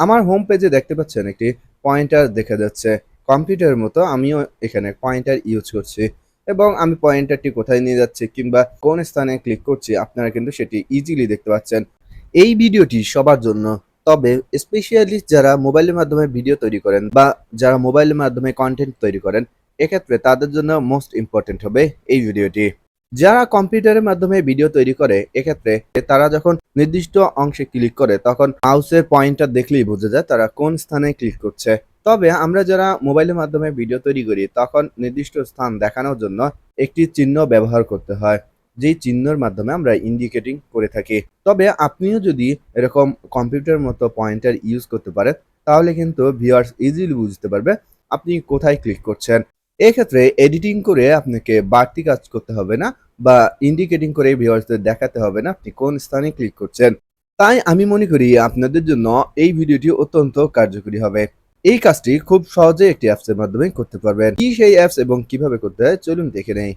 আমার হোম পেজে দেখতে পাচ্ছেন একটি পয়েন্টার দেখা যাচ্ছে। কম্পিউটারের মতো আমিও এখানে পয়েন্টার ইউজ করছি এবং আমি পয়েন্টারটি কোথায় নিয়ে যাচ্ছি কিংবা কোন স্থানে ক্লিক করছি আপনারা কিন্তু সেটি ইজিলি দেখতে পাচ্ছেন। এই ভিডিওটি সবার জন্য। তবে স্পেশালি যারা মোবাইলের মাধ্যমে ভিডিও তৈরি করেন বা যারা মোবাইলের মাধ্যমে কন্টেন্ট তৈরি করেন, এক্ষেত্রে তাদের জন্য মোস্ট ইম্পর্টেন্ট হবে এই ভিডিওটি যারা কম্পিউটারের মাধ্যমে ভিডিও তৈরি করে, এক্ষেত্রে তারা যখন নির্দিষ্ট অংশে ক্লিক করে, তখন মাউসের পয়েন্টার দেখলেই বোঝা যায় তারা কোন স্থানে ক্লিক করছে। তবে আমরা যারা মোবাইলের মাধ্যমে ভিডিও তৈরি করি, তখন নির্দিষ্ট স্থান দেখানোর জন্য একটি চিহ্ন ব্যবহার করতে হয়, যেই চিহ্নর মাধ্যমে আমরা ইন্ডিকেটিং করে থাকি। তবে আপনিও যদি এরকম কম্পিউটার মতো পয়েন্টার ইউজ করতে পারেন, তাহলে কিন্তু ভিউয়ার্স ইজিলি বুঝতে পারবে আপনি কোথায় ক্লিক করছেন। এক্ষেত্রে এডিটিং করে আপনাকে বাড়তি কাজ করতে হবে না বা ইন্ডিকেটিং করে ভিউয়ার্সদের দেখাতে হবে না, আপনি কোন স্থানে ক্লিক করছেন। তাই আমি মনে করি আপনাদের জন্য এই ভিডিওটি অত্যন্ত কার্যকরী হবে। এই কাজটি খুব সহজে একটি অ্যাপসের মাধ্যমে করতে পারবেন। কি সেই অ্যাপস এবং কীভাবে করতে হয় চলুন দেখে নেই।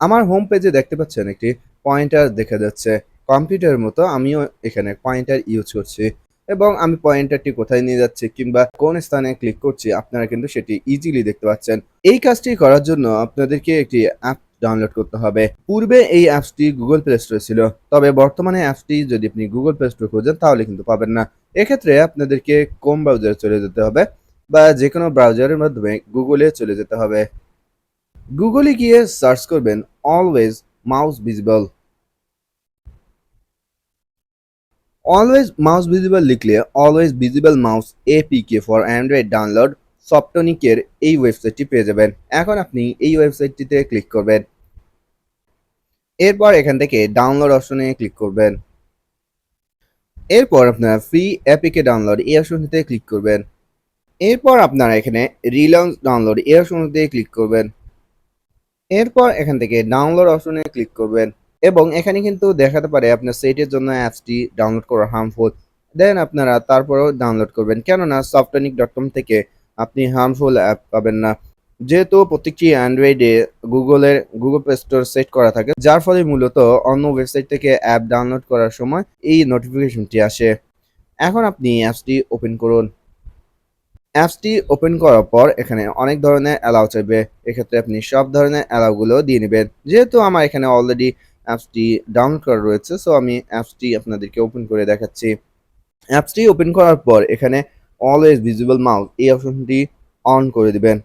আমার হোম পেজে দেখতে পাচ্ছেন একটি পয়েন্টার দেখা যাচ্ছে। কম্পিউটারের মতো আমিও এখানে পয়েন্টার ইউজ করছি। এবং আমি পয়েন্টারটি কোথায় নিয়ে যাচ্ছি কিংবা কোন স্থানে ক্লিক করছি, আপনারা কিন্তু সেটি ইজিলি দেখতে পাচ্ছেন। এই কাজটি করার জন্য আপনাদেরকে একটি অ্যাপ ডাউনলোড করতে হবে। পূর্বে এই অ্যাপসটি গুগল প্লে স্টোরে ছিল, তবে বর্তমানে অ্যাপসটি যদি আপনি গুগল প্লে স্টোর খোঁজেন, তাহলে কিন্তু পাবেন না। এক্ষেত্রে আপনাদেরকে কোম ব্রাউজারে চলে যেতে হবে বা যে কোনো ব্রাউজারের মাধ্যমে গুগলে চলে যেতে হবে। গুগলে গিয়ে সার্চ করবেন always mouse visible always mouse visible লিখলে always visible mouse APK for Android download সফটনিকের এই ওয়েবসাইটটি পেয়ে যাবেন। এখন আপনি এই ওয়েবসাইটটিতে ক্লিক করবেন। এরপর এখান থেকে ডাউনলোড অপশনে ক্লিক করবেন। এরপর আপনারা ফ্রি অ্যাপিকে ডাউনলোড এই অপশনটিতে ক্লিক করবেন। এরপর আপনারা এখানে রিলঞ্চ ডাউনলোড এই অপশনটিতে ক্লিক করবেন। এরপর এখান থেকে ডাউনলোড অপশনে ক্লিক করবেন। এবং এখানে কিন্তু দেখাতে পারে আপনার সেটের জন্য অ্যাপসটি ডাউনলোড করা হার্মফুল দেন আপনারা তারপরেও ডাউনলোড করবেন। কেননা সফটনিক ডট কম থেকে আপনি হার্মফুল অ্যাপ পাবেন না। যেহেতু প্রত্যেকটি অ্যান্ড্রয়েডে গুগলের, গুগল প্লে স্টোর সেট করা থাকে, যার ফলে মূলত অন্য ওয়েবসাইট থেকে অ্যাপ ডাউনলোড করার সময় এই নোটিফিকেশনটি আসে। এখন আপনি অ্যাপসটি ওপেন করুন। অ্যাপসটি ওপেন করার পর এখানে অনেক ধরনের অ্যালাউ চাইবে। এক্ষেত্রে আপনি সব ধরনের অ্যালাউগুলো দিয়ে নেবেন। যেহেতু আমার এখানে অলরেডি অ্যাপসটি ডাউনলোড করা রয়েছে। সো আমি অ্যাপসটি আপনাদেরকে ওপেন করে দেখাচ্ছি। অ্যাপসটি ওপেন করার পর এখানে অলওয়েজ ভিজিবল মাউস এই অপশনটি অন করে দিবেন।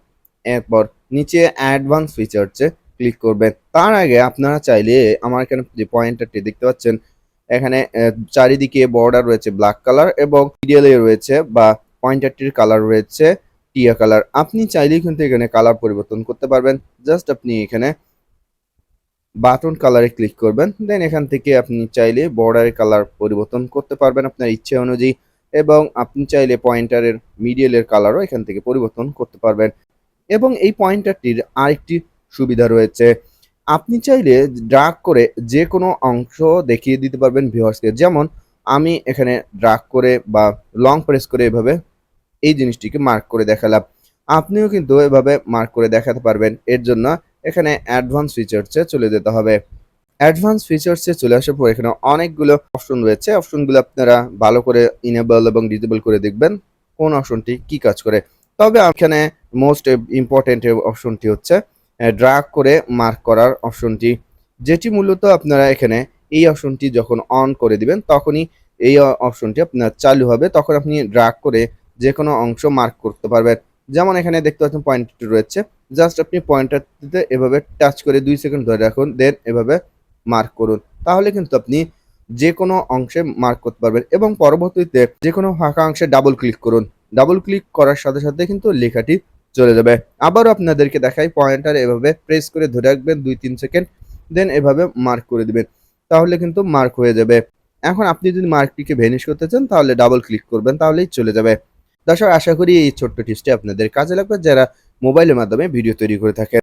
এরপর নিচে অ্যাডভান্স ফিচারসে ক্লিক করবেন। তার আগে আপনারা চাইলে আমার এখানে যে পয়েন্টারটি দেখতে পাচ্ছেন, এখানে চারিদিকে বর্ডার রয়েছে ব্ল্যাক কালার এবং মিডিয়ালে রয়েছে বা পয়েন্টারটির কালার রয়েছে টিয়া কালার আপনি চাইলেই কিন্তু এখানে কালার পরিবর্তন করতে পারবেন। জাস্ট আপনি এখানে বাটন কালারে ক্লিক করবেন, দেন এখান থেকে আপনি চাইলে বর্ডারের কালার পরিবর্তন করতে পারবেন আপনার ইচ্ছে অনুযায়ী, এবং আপনি চাইলে পয়েন্টারের মিডিয়ালের কালারও এখান থেকে পরিবর্তন করতে পারবেন। এবং এই পয়েন্টারটির আরেকটি সুবিধা রয়েছে, আপনি চাইলে ড্রাগ করে যে কোনো অংশ দেখিয়ে দিতে পারবেন ভিউয়ার্সকে যেমন, আমি এখানে ড্রাগ করে বা লং প্রেস করে এভাবে এই জিনিসটিকে মার্ক করে দেখালাম। আপনিও কিন্তু এভাবে মার্ক করে দেখাতে পারবেন। এর জন্য এখানে অ্যাডভান্স ফিচার্সে চলে যেতে হবে। অ্যাডভান্স ফিচার্সে চলে আসার পর এখানে অনেকগুলো অপশন রয়েছে। অপশনগুলো আপনারা ভালো করে ইনেবল এবং ডিজেবল করে দেখবেন কোন অপশনটি কি কাজ করে। তবে এখানে মোস্ট ইম্পর্টেন্ট অপশনটি হচ্ছে ড্রাগ করে মার্ক করার অপশনটি যেটি মূলত আপনারা এখানে এই অপশনটি যখন অন করে দিবেন, তখনই এই অপশনটি আপনার চালু হবে। তখন আপনি ড্রাগ করে যে কোনো অংশ মার্ক করতে পারবেন। যেমন এখানে দেখতে পাচ্ছেন পয়েন্টটি রয়েছে। জাস্ট আপনি পয়েন্টারটিতে এভাবে টাচ করে দুই সেকেন্ড ধরে রাখুন, দেন এভাবে মার্ক করুন। তাহলে কিন্তু আপনি যে কোনো অংশে মার্ক করতে পারবেন এবং পরবর্তীতে যে কোনো ফাঁকা অংশে ডাবল ক্লিক করুন। ডাবল ক্লিক করার সাথে সাথে কিন্তু লেখাটি চলে যাবে। আবারও আপনাদেরকে দেখাই, পয়েন্টার এভাবে প্রেস করে ধরে রাখবেন দুই তিন সেকেন্ড, দেন এভাবে মার্ক করে দিবেন। তাহলে কিন্তু মার্ক হয়ে যাবে। এখন আপনি যদি মার্কটিকে ভেনিশ করতে চান, তাহলে ডাবল ক্লিক করবেন, তাহলেই চলে যাবে। দর্শক, আশা করি এই ছোট্ট টিপসটি আপনাদের কাজে লাগবে। যারা মোবাইলের মাধ্যমে ভিডিও তৈরি করে থাকে